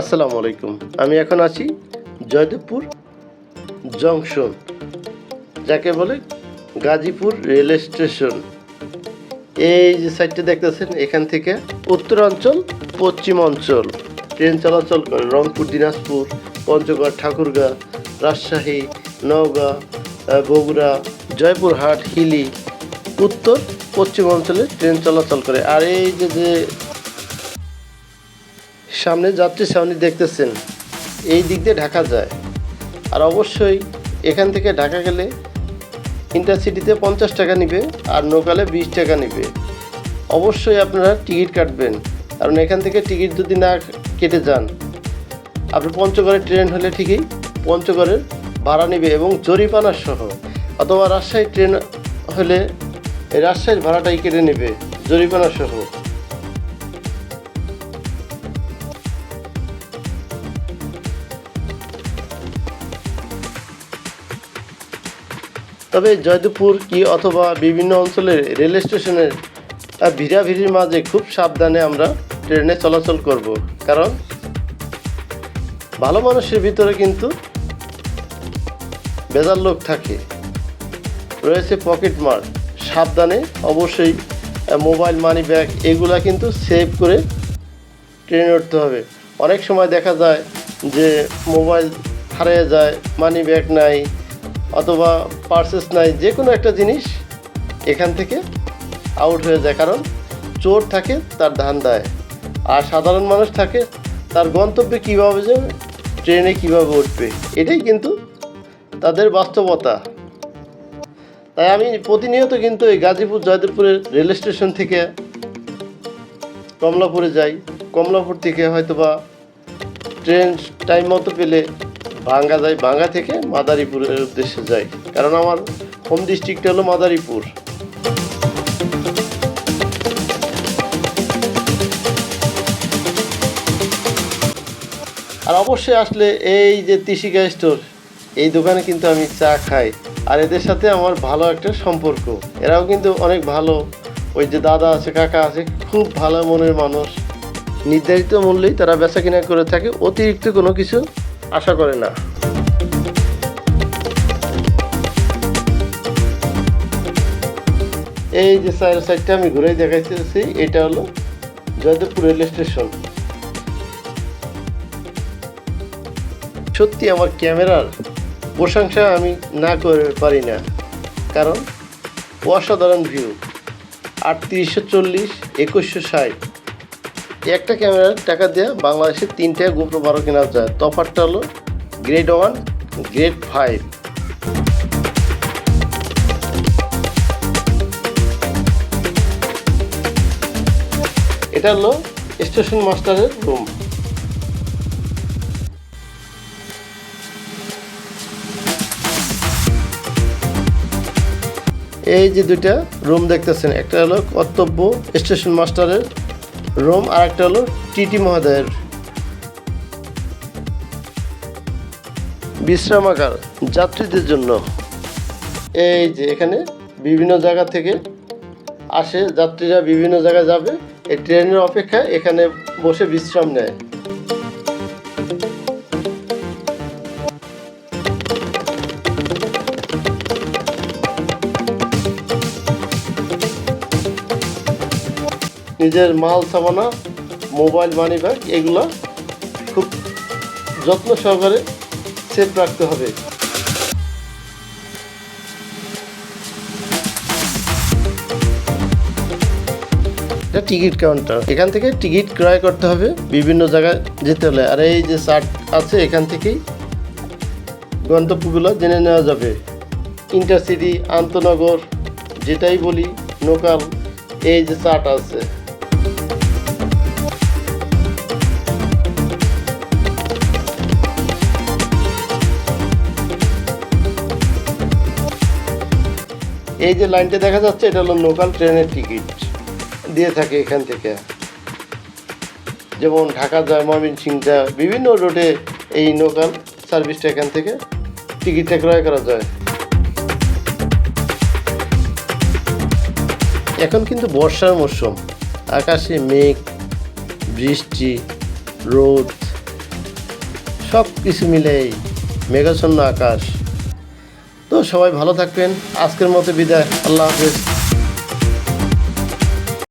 আসসালামু আলাইকুম। আমি এখন আছি জয়দেবপুর জংশন, যাকে বলে গাজীপুর রেল স্টেশন। এই যে সাইডটা দেখতেছেন, এখান থেকে উত্তরাঞ্চল পশ্চিম অঞ্চল ট্রেন চলাচল করে রংপুর, দিনাজপুর, পঞ্চগড়, ঠাকুরগাঁ, রাজশাহী, নওগাঁ বগুড়া, জয়পুরহাট, হিলি, উত্তর পশ্চিম অঞ্চলে ট্রেন চলাচল করে। আর এই যে যে সামনে যাত্রী ছাউনি দেখতেছেন, এই দিক দিয়ে ঢাকা যায়। আর অবশ্যই এখান থেকে ঢাকা গেলে ইন্টারসিটিতে পঞ্চাশ টাকা নিবে আর নৌকালে বিশ টাকা নিবে। অবশ্যই আপনারা টিকিট কাটবেন, কারণ এখান থেকে টিকিট যদি না কেটে যান, আপনি পঞ্চগড়ের ট্রেন হলে ঠিকই পঞ্চগড়ের ভাড়া নেবে এবং জরিমানা সহ, অথবা রাজশাহী ট্রেন হলে রাজশাহীর ভাড়াটাই কেটে নেবে, জরিমানা সহ। তবে জয়দেবপুর কি অথবা বিভিন্ন অঞ্চলের রেল স্টেশনের ভিড়াভিড়ির মাঝে খুব সাবধানে আমরা ট্রেনে চলাচল করব? কারণ ভালো মানুষের ভিতরে কিন্তু বেজার লোক থাকে। রয়েছে পকেট মার। সাবধানে অবশ্যই মোবাইল, মানি ব্যাগ এগুলা কিন্তু সেভ করে ট্রেনে উঠতে হবে। অনেক সময় দেখা যায় যে মোবাইল হারিয়ে যায়, মানি ব্যাগ নাই অথবা পার্সেস নাই যে কোনো একটা জিনিস এখান থেকে আউট হয়ে যায়। কারণ চোর থাকে, তার ধান দেয়। আর সাধারণ মানুষ থাকে, তার গন্তব্যে কীভাবে যাবে, ট্রেনে কীভাবে উঠবে, এটাই কিন্তু তাদের বাস্তবতা। তাই আমি প্রতিনিয়ত কিন্তু এই গাজীপুর জয়দেবপুরের রেল স্টেশন থেকে কমলাপুরে যাই। কমলাপুর থেকে হয়তোবা ট্রেন টাইম মতো পেলে ভাঙ্গা যায় ভাঙ্গা থেকে মাদারীপুরের উদ্দেশ্যে যাই। কারণ আমার হোম ডিস্ট্রিক্ট হলো মাদারীপুর। আর অবশ্যই আসলে এই যে তিশিকা স্টোর এই দোকানে কিন্তু আমি চা খাই। আর এদের সাথে আমার ভালো একটা সম্পর্ক। এরাও কিন্তু অনেক ভালো। ওই যে দাদা আছে, কাকা আছে, খুব ভালো মনের মানুষ। নির্ধারিত মূল্যেই তারা বেচা কিনা করে থাকে, অতিরিক্ত কোনো কিছু আশা করে না। এই যে সাইড সাইডটা আমি ঘুরে দেখাইতেছি, এটা হলো জয়দেবপুর রেল স্টেশন। সত্যি আমার ক্যামেরার প্রশংসা আমি না করে পারি না, কারণ অসাধারণ ভিউ। আটত্রিশশো চল্লিশ, একুশশো ষাট। একটা ক্যামেরার টাকা দিয়ে বাংলাদেশে তিনটে গোপ্রো বারো কেনা যায়। তফাতটা হলো গ্রেড ওয়ান গ্রেড ফাইভ এটা হলো স্টেশন মাস্টারের রুম এই যে দুইটা রুম দেখতেছেন, একটা হলো কর্তব্য স্টেশন মাস্টারের রুম আর একটা হলো টিটি মহোদয়ের। বিশ্রামাগার যাত্রীদের জন্য। এই যে এখানে বিভিন্ন জায়গা থেকে আসে যাত্রীরা বিভিন্ন জায়গায় যাবে। এই ট্রেনের অপেক্ষায় এখানে বসে বিশ্রাম নেয়। নিজের মাল, সামানা, মোবাইল মানি ব্যাগ এগুলো খুব যত্ন সহকারে সেফ রাখতে হবে। এটা টিকিট কাউন্টার। এখান থেকে টিকিট ক্রয় করতে হবে, বিভিন্ন জায়গায় যেতে হলে। আর এই যে চার্ট আছে, এখান থেকেই গন্তব্যগুলো জেনে নেওয়া যাবে। ইন্টারসিটি, আন্তনগর, যেটাই বলি, লোকাল, এই যে চার্ট আছে। এই যে লাইনটা দেখা যাচ্ছে, এটা হলো লোকাল ট্রেনের টিকিট দিয়ে থাকে এখান থেকে। যেমন ঢাকা যায় ময়মনসিং যায়, বিভিন্ন রোডে এই লোকাল সার্ভিসটা এখান থেকে টিকিটটা ক্রয় করা যায়। এখন কিন্তু বর্ষার মরশুম। আকাশে মেঘ, বৃষ্টি, রোদ সব কিছু মিলেই মেঘাচ্ছন্ন আকাশ। তো সবাই ভালো থাকবেন। আজকের মতো বিদায়। আল্লাহ হাফেজ।